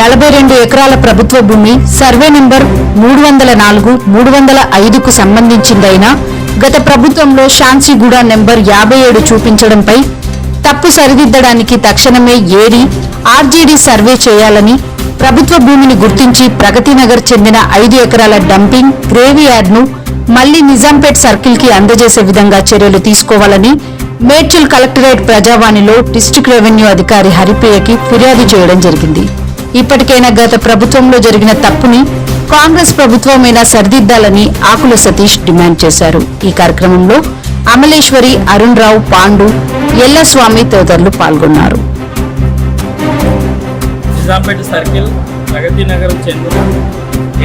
నలభై రెండు ఎకరాల ప్రభుత్వ భూమి సర్వే నెంబర్ మూడు వందల నాలుగు మూడు వందల ఐదుకు సంబంధించిందైనా గత ప్రభుత్వంలో షాన్సీగూడ నెంబర్ యాభై ఏడు చూపించడంపై తప్పు సరిదిద్దడానికి తక్షణమే ఏరి ఆర్జీడీ సర్వే చేయాలని ప్రభుత్వ భూమిని గుర్తించి ప్రగతి నగర్ చెందిన ఐదు ఎకరాల డంపింగ్ గ్రేవీ యార్డ్ను మళ్ళీ నిజాంపేట్ సర్కిల్కి అందజేసే విధంగా చర్యలు తీసుకోవాలని మేడ్చల్ కలెక్టరేట్ ప్రజావాణిలో డిస్టిక్ రెవెన్యూ అధికారి హరిప్రియకి ఫిర్యాదు చేయడం జరిగింది. ఇప్పటికైనా గత ప్రభుత్వంలో జరిగిన తప్పుని కాంగ్రెస్ ప్రభుత్వమైనా సరిదిద్దాలని ఆకుల సతీష్ డిమాండ్ చేశారు. ఈ కార్యక్రమంలో అమలేశ్వరి అరుణ్ రావు పాండు ఎల్లస్వామి తదితరులు పాల్గొన్నారు. నిజాంపేట సర్కిల్ ప్రగతి నగరం చెందిన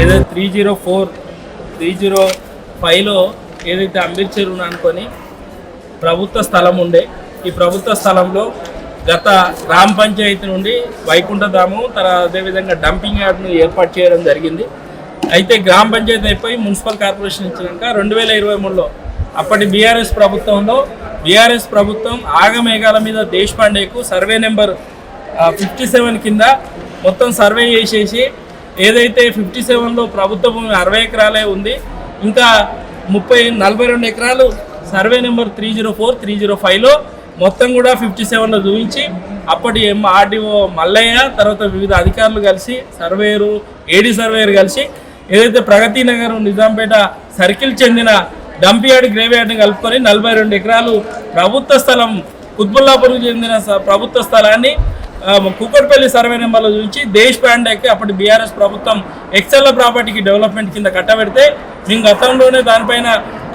ఏదైతే three zero four three zero ఫైవ్లో ఏదైతే అంబేద్ అనుకొని ప్రభుత్వ స్థలం ఉండే ఈ ప్రభుత్వ స్థలంలో గత గ్రామ పంచాయతీ నుండి వైకుంఠధాము తర్వాత అదేవిధంగా డంపింగ్ యార్డ్ను ఏర్పాటు చేయడం జరిగింది. అయితే గ్రామ పంచాయతీ అయిపోయి మున్సిపల్ కార్పొరేషన్ ఇచ్చినాక రెండు వేల ఇరవై మూడులో అప్పటి బీఆర్ఎస్ ప్రభుత్వంలో బీఆర్ఎస్ ప్రభుత్వం ఆగమేఘాల మీద దేశపాండేకు సర్వే నెంబర్ ఫిఫ్టీ సెవెన్ కింద మొత్తం సర్వే చేసేసి ఏదైతే ఫిఫ్టీ సెవెన్లో ప్రభుత్వ భూమి అరవై ఎకరాలే ఉంది ఇంకా ముప్పై నలభై రెండు ఎకరాలు survey number three zero four three zero ఫైవ్లో మొత్తం కూడా ఫిఫ్టీ సెవెన్లో చూపించి అప్పటి ఆర్డీఓ మల్లయ్య తర్వాత వివిధ అధికారులు కలిసి సర్వేయరు ఏడీ సర్వేయర్ కలిసి ఏదైతే ప్రగతి నగర్ నిజాంపేట సర్కిల్ చెందిన డంపియార్డ్ గ్రేవ్యార్డ్ని కలుపుకొని నలభై రెండు ఎకరాలు ప్రభుత్వ స్థలం కుత్బుల్లాపూర్కి చెందిన స- ప్రభుత్వ స్థలాన్ని కుక్కట్పల్లి సర్వే నెంబర్లో చూపించి దేశ్ పాండేకి అప్పటి బీఆర్ఎస్ ప్రభుత్వం ఎక్సెల్ ప్రాపర్టీకి డెవలప్మెంట్ కింద కట్టబెడితే మేము గతంలోనే దానిపైన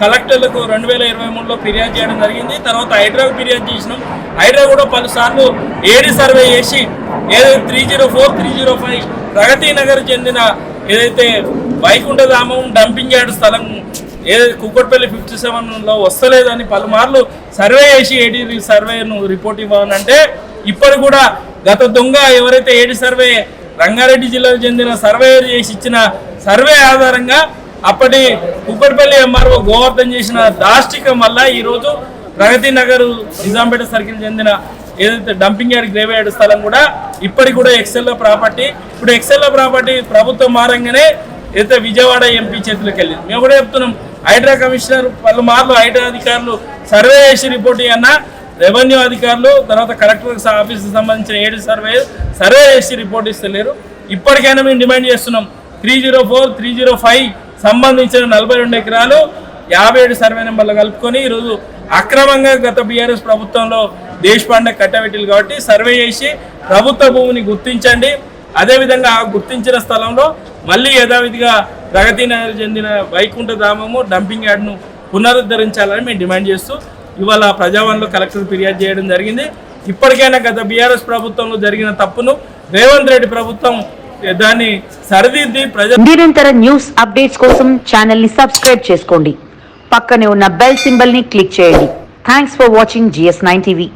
కలెక్టర్లకు రెండు వేల ఇరవై మూడులో ఫిర్యాదు చేయడం జరిగింది. తర్వాత హైడ్రాకు ఫిర్యాదు చేసినాం. హైడ్రా కూడా పలుసార్లు ఏడీ సర్వే చేసి ఏదైతే three zero four three zero five Pragathi Nagar చెందిన ఏదైతే వైకుంఠధామం డంపింగ్ యార్డ్ స్థలం ఏదైతే కుక్కట్పల్లి ఫిఫ్టీ సెవెన్లో వస్తలేదని పలుమార్లు సర్వే చేసి ఏడీ సర్వేను రిపోర్ట్ ఇవ్వాలంటే ఇప్పటికి కూడా గత దొంగ ఎవరైతే ఏడి సర్వే రంగారెడ్డి జిల్లాకు చెందిన సర్వేయర్ చేసి ఇచ్చిన సర్వే ఆధారంగా అప్పటి కుక్కట్పల్లి ఎంఆర్ఓ గోవర్ధన్ చేసిన దాష్టికం వల్ల ఈరోజు ప్రగతి నగర్ నిజాంపేట సర్కిల్ చెందిన ఏదైతే డంపింగ్ యార్డ్ గ్రేవ్ యార్డ్ స్థలం కూడా ఇప్పటికి కూడా ఎక్సెల్లో ప్రాపర్టీ. ఇప్పుడు ఎక్సెల్లో ప్రాపర్టీ ప్రభుత్వం మారంగానే అయితే విజయవాడ ఎంపీ చేతులకు వెళ్ళింది. మేము కూడా చెప్తున్నాం హైడ్రా కమిషనర్ పలుమార్లు హైడ్రా అధికారులు సర్వే చేసి రిపోర్ట్ అన్నా రెవెన్యూ అధికారులు తర్వాత కలెక్టర్ ఆఫీస్కి సంబంధించిన ఏడు సర్వే సర్వే చేసి రిపోర్ట్ ఇస్తలేరు. ఇప్పటికైనా మేము డిమాండ్ చేస్తున్నాం three zero four three zero five సంబంధించిన నలభై రెండు ఎకరాలు యాభై ఏడు సర్వే నెంబర్లు కలుపుకొని ఈరోజు అక్రమంగా గత బీఆర్ఎస్ ప్రభుత్వంలో దేశపాండే కట్టబెట్టిలు కాబట్టి సర్వే చేసి ప్రభుత్వ భూమిని గుర్తించండి. అదేవిధంగా ఆ గుర్తించిన స్థలంలో మళ్ళీ యథావిధిగా ప్రగతి నగర్ చెందిన వైకుంఠ ధామము డంపింగ్ యార్డ్ను పునరుద్ధరించాలని మేము డిమాండ్ చేస్తూ ఇవాళ ప్రజావాణిలో కలెక్టర్ ఫిర్యాదు చేయడం జరిగింది. ఇప్పటికైనా గత బీఆర్ఎస్ ప్రభుత్వంలో జరిగిన తప్పును రేవంత్ రెడ్డి ప్రభుత్వం దాన్ని సరిదిద్ది ప్రజలు నిరంతర న్యూస్ అప్డేట్స్ కోసం ఛానల్ని సబ్స్క్రైబ్ చేసుకోండి. పక్కనే ఉన్న బెల్ సింబల్ని క్లిక్ చేయండి. Thanks for watching GS nine TV